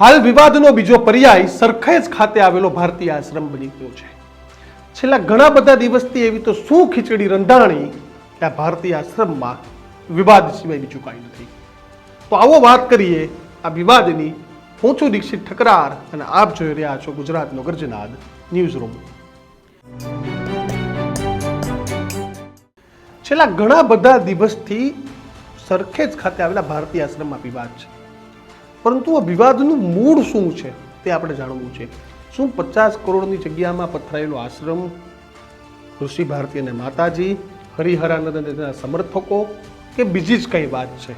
હાલ વિવાદનો બીજો પર્યાય સરખેજ ખાતે આવેલો ભારતીય આશ્રમ બની ગયો છે. છેલ્લા ઘણા બધા દિવસથી એવી તો શું ખીચડી રંધાણી કે આ ભારતીય આશ્રમમાં વિવાદ સિવાય બીજું કાંઈ નથી. તો આવો વાત કરીએ આ વિવાદની. હું દીક્ષિત ઠકરાર અને આપ જોઈ રહ્યા છો ગુજરાતનો ગર્જનાદ ન્યૂઝ રૂમ. છેલ્લા ઘણા બધા દિવસથી સરખેજ ખાતે આવેલા ભારતીય આશ્રમમાં વિવાદ છે. પરંતુ આ વિવાદનું મૂળ શું છે તે આપણે જાણવું છે. શું પચાસ કરોડની જગ્યામાં પથરાયેલો આશ્રમ, ઋષિ ભારતી અને માતાજી, હરિહરાનંદ અને તેના સમર્થકો કે બીજી જ કંઈ વાત છે?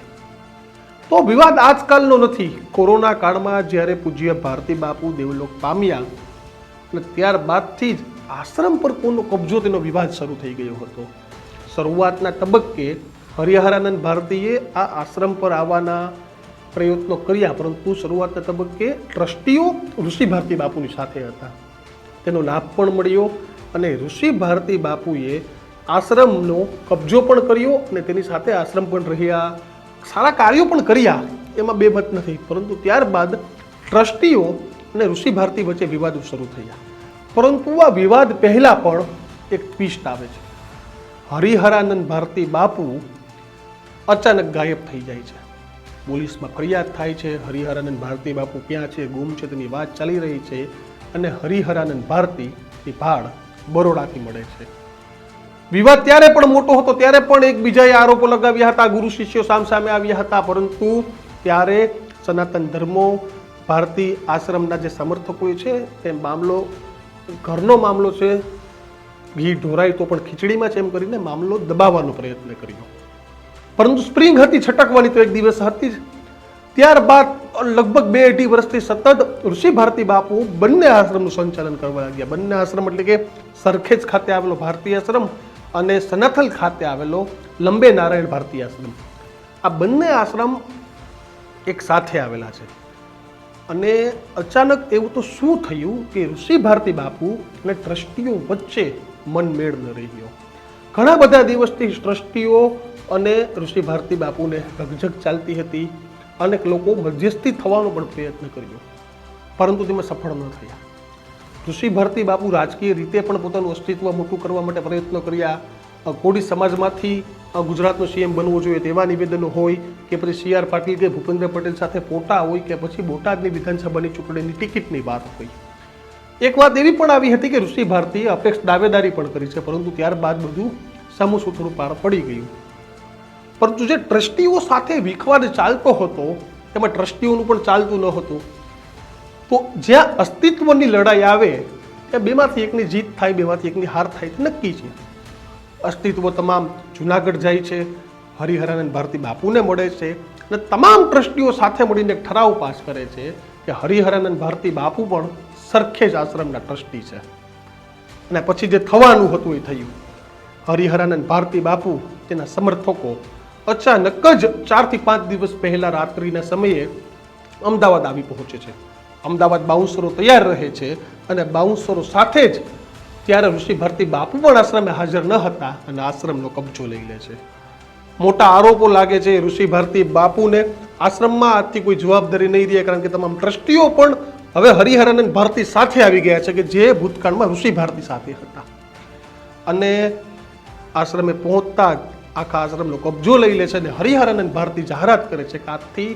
તો વિવાદ આજકાલનો નથી. કોરોના કાળમાં જ્યારે પૂજ્ય ભારતી બાપુ દેવલોક પામ્યા અને ત્યારબાદથી જ આશ્રમ પર કોનો કબજો તેનો વિવાદ શરૂ થઈ ગયો હતો. શરૂઆતના તબક્કે હરિહરાનંદ ભારતીએ આ આશ્રમ પર આવવાના પ્રયત્નો કર્યા, પરંતુ શરૂઆતના તબક્કે ટ્રસ્ટીઓ ઋષિ ભારતી બાપુની સાથે હતા. તેનો લાભ પણ મળ્યો અને ઋષિ ભારતી બાપુએ આશ્રમનો કબજો પણ કર્યો અને તેની સાથે આશ્રમ પણ રહ્યા. સારા કાર્યો પણ કર્યા, એમાં બે મત નથી, પરંતુ ત્યારબાદ ટ્રસ્ટીઓ અને ઋષિ ભારતી વચ્ચે વિવાદો શરૂ થયા. પરંતુ આ વિવાદ પહેલાં પણ એક ટ્વિસ્ટ આવે છે. હરિહરાનંદ ભારતી બાપુ અચાનક ગાયબ થઈ જાય છે. પોલીસમાં ફરિયાદ થાય છે હરિહરાનંદ ભારતી બાપુ ક્યાં છે ગુમ છે તેની વાત ચાલી રહી છે અને હરિહરાનંદ ભારતી એ ભાડ બરોડાથી મળે છે. વિવાદ ત્યારે પણ મોટો હતો, ત્યારે પણ એકબીજાએ આરોપો લગાવ્યા હતા, ગુરુ શિષ્યો સામસામે આવ્યા હતા, પરંતુ ત્યારે સનાતન ધર્મો, ભારતી આશ્રમના જે સમર્થકો છે તે મામલો, ઘરનો મામલો છે, ઘી ઢોરાય તો પણ ખીચડીમાં છે એમ કરીને મામલો દબાવવાનો પ્રયત્ન કર્યો. પરંતુ સ્પ્રિંગ હતી, છટકવાની તો એક દિવસ હતી જ. ત્યારબાદ લગભગ બે અઢી વર્ષથી સતત ઋષિ ભારતી બાપુ બંને આશ્રમનું સંચાલન કરવા લાગ્યા. બંને આશ્રમ એટલે કે સરખેજ ખાતે આવેલો ભારતીય આશ્રમ અને સનાથલ ખાતે આવેલો લંબે નારાયણ ભારતીય આશ્રમ. આ બંને આશ્રમ એક સાથે આવેલા છે. અને અચાનક એવું તો શું થયું કે ઋષિ ભારતી બાપુ અને ટ્રસ્ટીઓ વચ્ચે મનમેળ ન ગયો. ઘણા બધા દિવસથી ટ્રસ્ટીઓ અને ઋષિ ભારતી બાપુને રકઝક ચાલતી હતી. અનેક લોકો મધ્યસ્થી થવાનો પણ પ્રયત્ન કર્યો. પરંતુ તેમાં સફળ ન થયા. ઋષિ ભારતી બાપુ રાજકીય રીતે પણ પોતાનું અસ્તિત્વ મોટું કરવા માટે પ્રયત્ન કર્યા. કોડી સમાજમાંથી ગુજરાતનો સીએમ બનવો જોઈએ તેવા નિવેદનો હોય કે પછી સી આર પાટીલ કે ભૂપેન્દ્ર પટેલ સાથે ફોટા હોય કે પછી બોટાદની વિધાનસભાની ચૂંટણીની ટિકિટની વાત હોય. એક વાત એવી પણ આવી હતી કે ઋષિ ભારતીએ અપેક્ષ દાવેદારી પણ કરી છે, પરંતુ ત્યારબાદ બધું સામું સૂત્રું પાર પડી ગયું. પરંતુ જે ટ્રસ્ટીઓ સાથે વિખવાદ ચાલતો હતો એમાં ટ્રસ્ટીઓનું પણ ચાલતું ન હતું, તો જ્યાં અસ્તિત્વની લડાઈ આવે, ત્યાં બેમાંથી એકની જીત થાય, બેમાંથી એકની હાર થાય નક્કી છે. અસ્તિત્વ તમામ જુનાગઢ જાય છે હરિહરાનંદ ભારતી બાપુને મળે છે, અને તમામ ટ્રસ્ટીઓ સાથે મળીને એક ઠરાવ પાસ કરે છે કે હરિહરાનંદ ભારતી બાપુ પણ સરખે જ આશ્રમના ટ્રસ્ટી છે. અને પછી જે થવાનું હતું એ થયું. હરિહરાનંદ ભારતી બાપુ તેના સમર્થકો અચાનક જ ચારથી પાંચ દિવસ પહેલાં રાત્રિના સમયે અમદાવાદ આવી પહોંચે છે. અમદાવાદ બાઉન્સરો તૈયાર રહે છે અને બાઉન્સરો સાથે જ ત્યારે ઋષિ ભારતી બાપુ પણ આશ્રમે હાજર ન હતા અને આશ્રમનો કબજો લઈ લે છે. મોટા આરોપો લાગે છે ઋષિ ભારતી બાપુને આશ્રમમાં આજથી કોઈ જવાબદારી નહીં રહે કારણ કે તમામ ટ્રસ્ટીઓ પણ હવે હરિહરાનંદ ભારતી સાથે આવી ગયા છે કે જે ભૂતકાળમાં ઋષિ ભારતી સાથે હતા. અને આશ્રમે પહોંચતા આખા આશ્રમનો કબજો લઈ લે છે અને હરિહરાનંદ ભારતી જાહેરાત કરે છે કે આજથી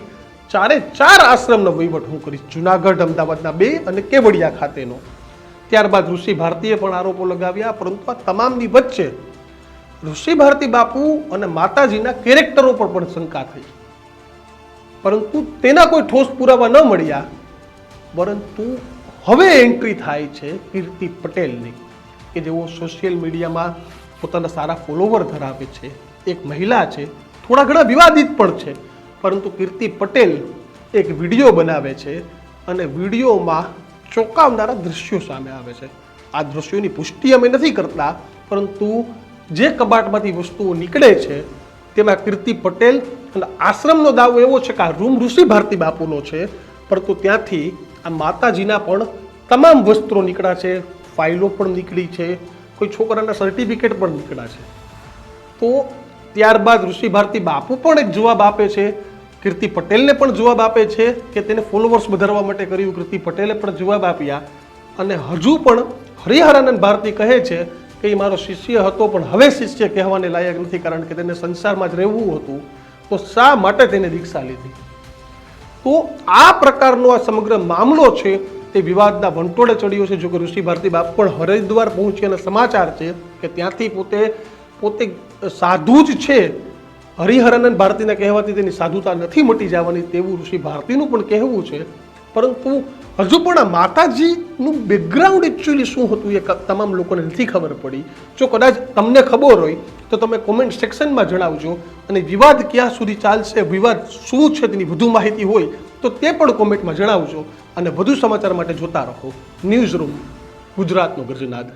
ચારે ચાર આશ્રમનો વહીવટ હું કરીશ. જુનાગઢ, અમદાવાદના બે અને કેવડિયા ખાતેનો. ત્યારબાદ ઋષિ ભારતીએ પણ આરોપો લગાવ્યા, પરંતુ આ તમામની વચ્ચે ઋષિ ભારતી બાપુ અને માતાજીના કેરેક્ટરો પર પણ શંકા થઈ. પરંતુ તેના કોઈ ઠોસ પુરાવા ન મળ્યા, પરંતુ હવે એન્ટ્રી થાય છે કીર્તિ પટેલની, કે જેઓ સોશિયલ મીડિયામાં પોતાના સારા ફોલોવર ધરાવે છે, એક મહિલા છે, થોડા ઘણા વિવાદિત પણ છે, પરંતુ કીર્તિ પટેલ એક વીડિયો બનાવે છે અને વિડીયોમાં ચોંકાવનારા દૃશ્યો સામે આવે છે. આ દૃશ્યોની પુષ્ટિ અમે નથી કરતા, પરંતુ જે કબાટમાંથી વસ્તુઓ નીકળે છે, તેમાં કીર્તિ પટેલ અને આશ્રમનો દાવો એવો છે કે આ રૂમ ઋષિ ભારતી બાપુનો છે, પરંતુ ત્યાંથી આ માતાજીના પણ તમામ વસ્ત્રો નીકળ્યા છે, ફાઇલો પણ નીકળી છે કોઈ છોકરાના સર્ટિફિકેટ પણ નીકળ્યા છે. તો ત્યારબાદ ઋષિ ભારતી બાપુ પણ એક જવાબ આપે છે, કીર્તિ પટેલને પણ જવાબ આપે છે કે તેને ફોલોવર્સ વધારવા માટે કર્યું. કીર્તિ પટેલે પણ જવાબ આપ્યા અને હજુ પણ હરિહરાનંદ ભારતી કહે છે કે એ મારો શિષ્ય હતો, પણ હવે શિષ્ય કહેવાને લાયક નથી કારણ કે તેને સંસારમાં જ રહેવું હતું. તો શા માટે તેને દીક્ષા લીધી? તો આ પ્રકારનો આ સમગ્ર મામલો છે તે વિવાદના વંટોળે ચડ્યો છે. જો કે ઋષિ ભારતી બાપ પણ હરિદ્વાર પહોંચી અને સમાચાર છે કે ત્યાંથી પોતે પોતે સાધુ જ છે. હરિહરન ભારતીના કહેવાથી તેની સાધુતા નથી મટી જવાની તેવું ઋષિ ભારતીનું પણ કહેવું છે. પરંતુ હજુ પણ આ માતાજીનું બેકગ્રાઉન્ડ એકચ્યુઅલી શું હતું એ તમામ લોકોને નથી ખબર પડી. જો કદાચ તમને ખબર હોય, તો તમે કોમેન્ટ સેક્શનમાં જણાવજો અને વિવાદ ક્યાં સુધી ચાલશે, વિવાદ શું છે તેની વધુ માહિતી હોય, તો તે પણ કોમેન્ટમાં જણાવજો અને વધુ સમાચાર માટે જોતા રહો. ન્યૂઝ રૂમ ગુજરાતનો ગર્જનાદ.